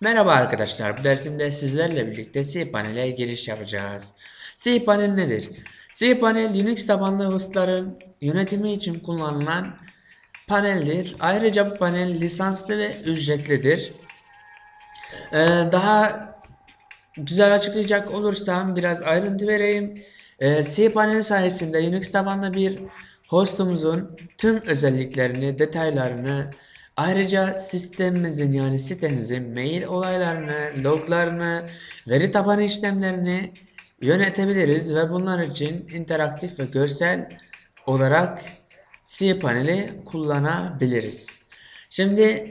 Merhaba arkadaşlar, bu dersimde sizlerle birlikte cPanel'e giriş yapacağız. cPanel nedir? cPanel Linux tabanlı hostların yönetimi için kullanılan paneldir. Ayrıca bu panel lisanslı ve ücretlidir. Ee, daha güzel açıklayacak olursam biraz ayrıntı vereyim. Ee, cPanel sayesinde Linux tabanlı bir hostumuzun tüm özelliklerini, detaylarını, ayrıca sistemimizin yani sitemizin mail olaylarını, loglarını, veri tabanı işlemlerini yönetebiliriz ve bunlar için interaktif ve görsel olarak cPanel'i kullanabiliriz. Şimdi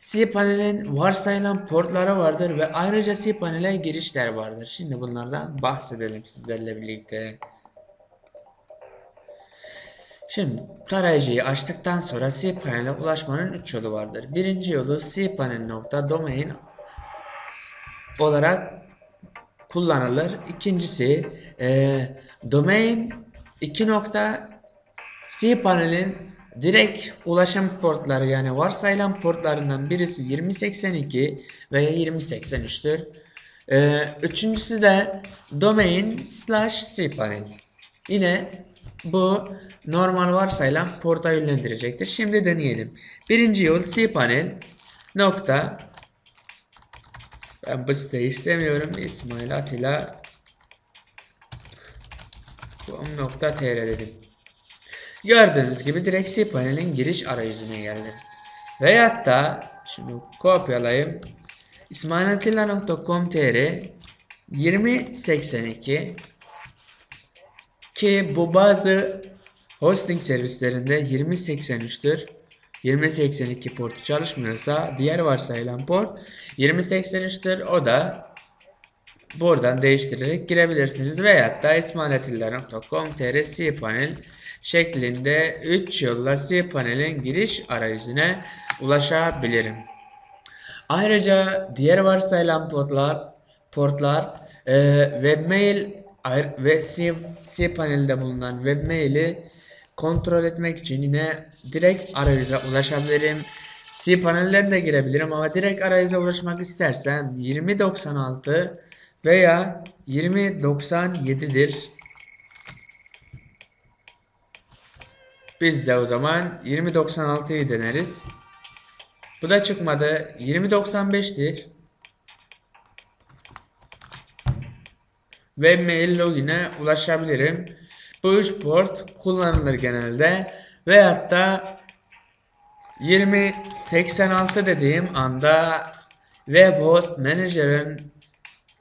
cPanel'in varsayılan portları vardır ve ayrıca cPanel'e girişler vardır. Şimdi bunlardan bahsedelim sizlerle birlikte. Şimdi tarayıcıyı açtıktan sonra cPanel'e ulaşmanın 3 yolu vardır. Birinci yolu cpanel.domain olarak kullanılır. İkincisi e, domain 2 cPanel'in direkt ulaşım portları yani varsayılan portlarından birisi 2082 veya 2083'tür. E, üçüncüsü de domain slash cpanel. Yine bu normal varsayılan porta yönlendirecektir. Şimdi deneyelim. Birinci yol cpanel nokta ben bu siteyi istemiyorum. İsmail Atilla com.tr dedim. Gördüğünüz gibi direkt cPanel'in giriş arayüzüne geldim. Veyahut da şunu kopyalayayım. ismailatilla.com.tr 2082 ki bu bazı hosting servislerinde 2083'tür. 2082 portu çalışmıyorsa diğer varsayılan port 2083'tür. O da buradan değiştirerek girebilirsiniz. Veyahut da ismailatilla.com.tr cpanel şeklinde 3 yolla cpanel'in giriş arayüzüne ulaşabilirim. Ayrıca diğer varsayılan portlar portlar e, webmail ve cpanel'de bulunan webmail'i kontrol etmek için yine direkt arayüze ulaşabilirim. cpanel'den de girebilirim ama direkt arayüze ulaşmak istersem 2096 veya 2097'dir. Biz de o zaman 2096'yı deneriz. Bu da çıkmadı. 2095'tir. Webmail login'e ulaşabilirim. Bu üç port kullanılır genelde. Veyahut da 2086 dediğim anda Web Host Manager'ın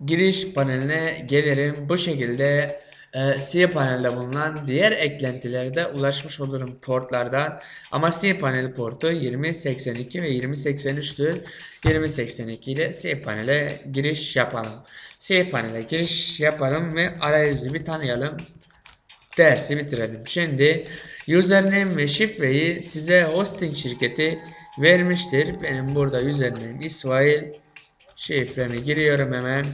giriş paneline gelirim. Bu şekilde e, cPanel'de bulunan diğer eklentilere de ulaşmış olurum portlardan. Ama cPanel portu 2082 ve 2083'tür. 2082 ile cPanel'e giriş yapalım. cPanel'e giriş yapalım ve arayüzü bir tanıyalım. Dersi bitirelim. Şimdi username ve şifreyi size hosting şirketi vermiştir. Benim burada username İsmail. Şifremi giriyorum hemen.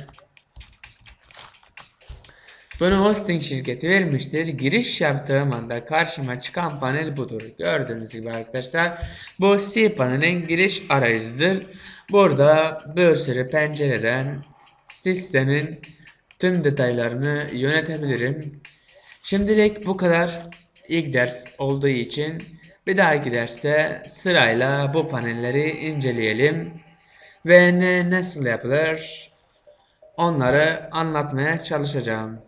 Bunu hosting şirketi vermiştir. Giriş yaptığım anda karşıma çıkan panel budur. Gördüğünüz gibi arkadaşlar bu cPanel'in giriş arayüzüdür. Burada bir sürü pencereden sistemin tüm detaylarını yönetebilirim. Şimdilik bu kadar ilk ders olduğu için bir dahaki derste sırayla bu panelleri inceleyelim ve ne nasıl yapılır onları anlatmaya çalışacağım.